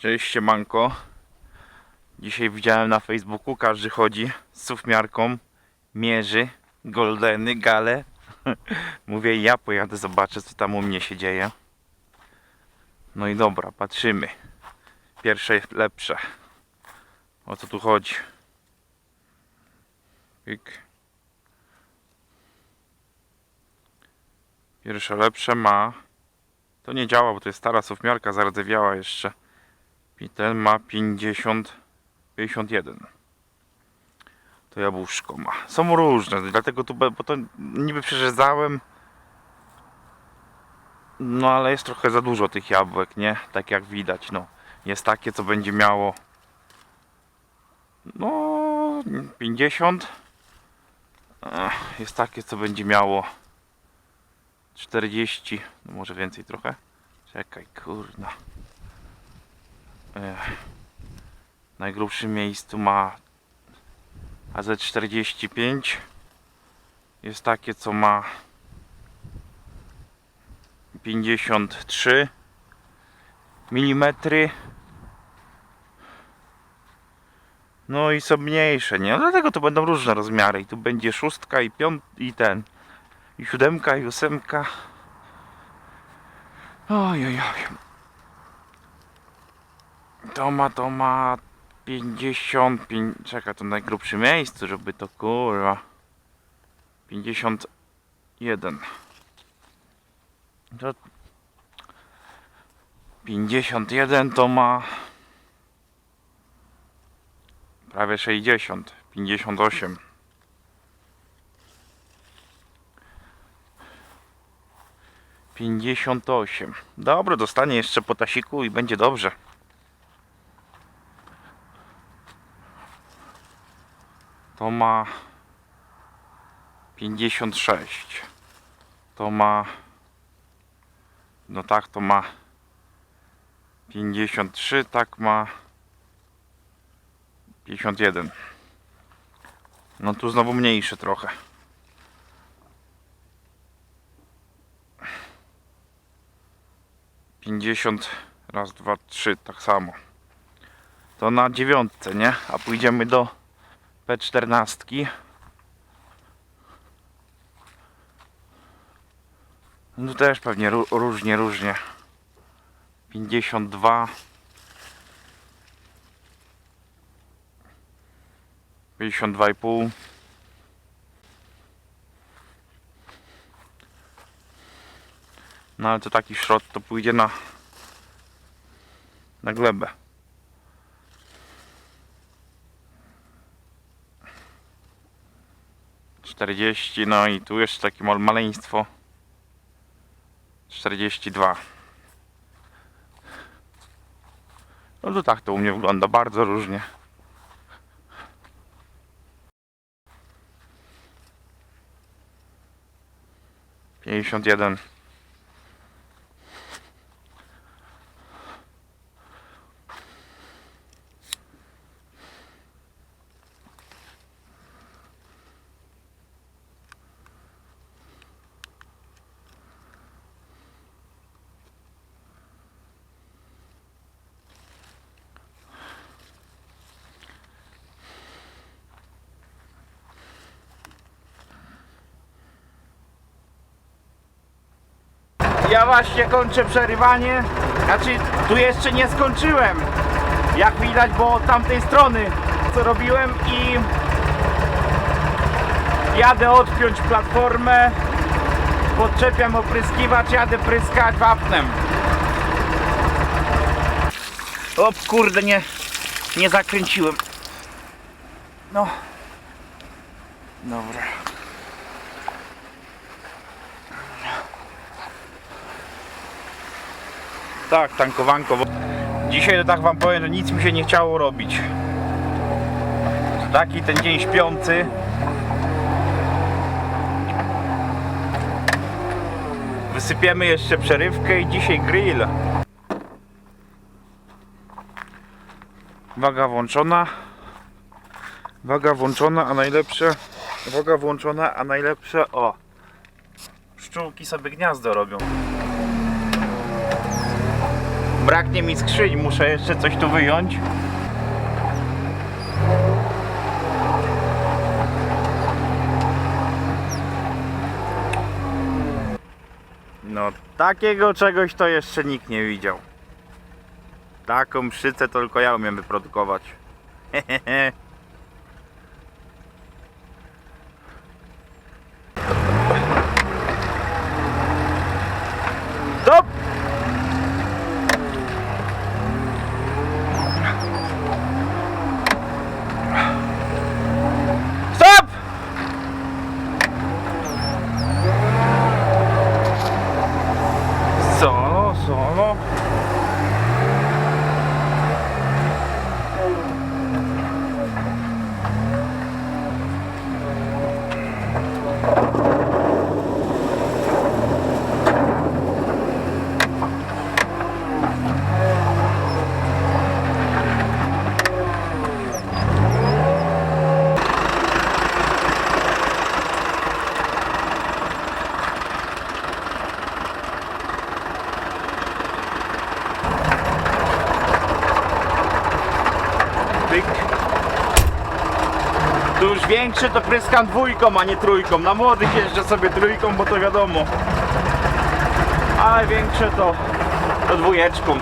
Cześć siemanko. Dzisiaj widziałem na Facebooku, każdy chodzi z sufmiarką, mierzy, goldeny, gale. Mówię ja pojadę, zobaczę co tam u mnie się dzieje. No i dobra, patrzymy. Pierwsze lepsze. O co tu chodzi? Pyk. Pierwsze lepsze ma. To nie działa, bo to jest stara sufmiarka, zardzewiała jeszcze. I ten ma 50, 51. To jabłuszko ma. Są różne, dlatego tu, bo to niby przerzezałem. No ale jest trochę za dużo tych jabłek, nie? Tak jak widać, no. Jest takie, co będzie miało no 50. Ech, Jest takie, co będzie miało 40, no może więcej trochę. Czekaj, kurna. W najgrubszym miejscu ma AZ45. Jest takie, co ma 53 mm. No i są mniejsze, nie? No Dlatego to będą różne rozmiary. I tu będzie szóstka i piąt i ten. I siódemka i ósemka. Oj, oj, oj. To ma, to ma 55. Czekaj, to najgrubsze miejscu, żeby to kurwa. 51. To 51 to ma prawie 60. 58. Pięćdziesiąt osiem. Dobra, dostanie jeszcze po tasiku i będzie dobrze. To ma 56. To ma no tak to ma 53, tak ma 51. No tu znowu mniejsze trochę. Pięćdziesiąt raz, dwa, trzy, tak samo. To na dziewiątce, nie? A pójdziemy do P14. No też pewnie ró- różnie, różnie. 52 52,5 No ale to taki szrot to pójdzie na na glebę. Czterdzieści, no i tu jeszcze takie mal- maleństwo. 42. No to tak to u mnie wygląda, bardzo różnie. Pięćdziesiąt jeden. Ja właśnie kończę przerywanie. Znaczy, tu jeszcze nie skończyłem. Jak widać, bo od tamtej strony co robiłem i jadę odpiąć platformę. Podczepiam opryskiwacz, jadę pryskać wapnem. O kurde, nie, nie zakręciłem. No. Dobra. Tak, tankowanko. Dzisiaj to tak wam powiem, że nic mi się nie chciało robić. Taki ten dzień śpiący. Wysypiemy jeszcze przerywkę i dzisiaj grill. Waga włączona. Waga włączona, a najlepsze. Waga włączona, a najlepsze. O! Pszczółki sobie gniazdo robią. Braknie mi skrzyń, muszę jeszcze coś tu wyjąć. No, takiego czegoś to jeszcze nikt nie widział. Taką szycę tylko ja umiem wyprodukować. Stop! Pyk. Tu już większy to pryskam dwójką, a nie trójką. Na młodych jeżdżę sobie trójką, bo to wiadomo. Ale większe to, to dwójeczką.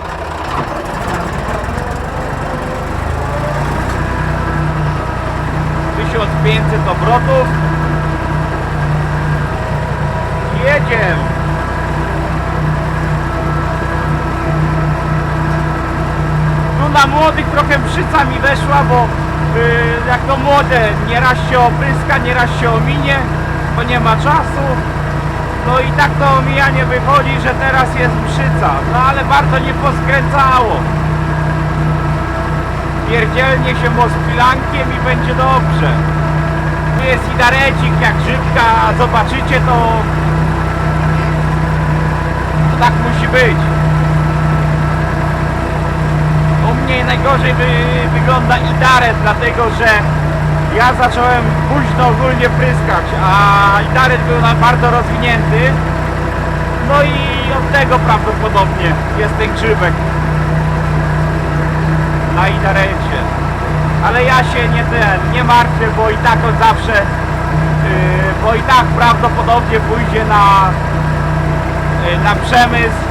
Tysiąc obrotów. Jedziemy. Na młodych trochę brzyca mi weszła, bo y, jak to młode, nieraz się opryska, nieraz się ominie, bo nie ma czasu. No i tak to omijanie wychodzi, że teraz jest brzyca. No ale bardzo nie poskręcało. Pierdzielnie się mospilankiem i będzie dobrze. Tu jest i darecik jak grzybka, zobaczycie to... To tak musi być. U mnie najgorzej wy, wygląda Idaret, dlatego że ja zacząłem późno ogólnie pryskać, a Idaret był na bardzo rozwinięty. No i od tego prawdopodobnie jest ten grzybek na Idarecie. Ale ja się nie ten, nie martwię, bo i tak on zawsze, yy, bo i tak prawdopodobnie pójdzie na, yy, na przemysł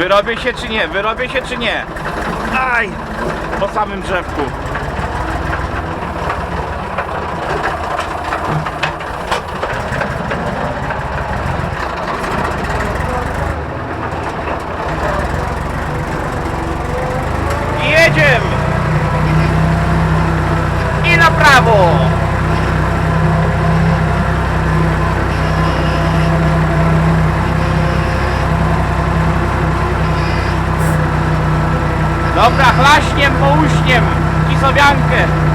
Wyrobię się czy nie? Wyrobię się czy nie? Aj! Po samym drzewku. I Jedziemy! I na prawo! Dobra, chlaśniem, połuśniem, kisowiankę.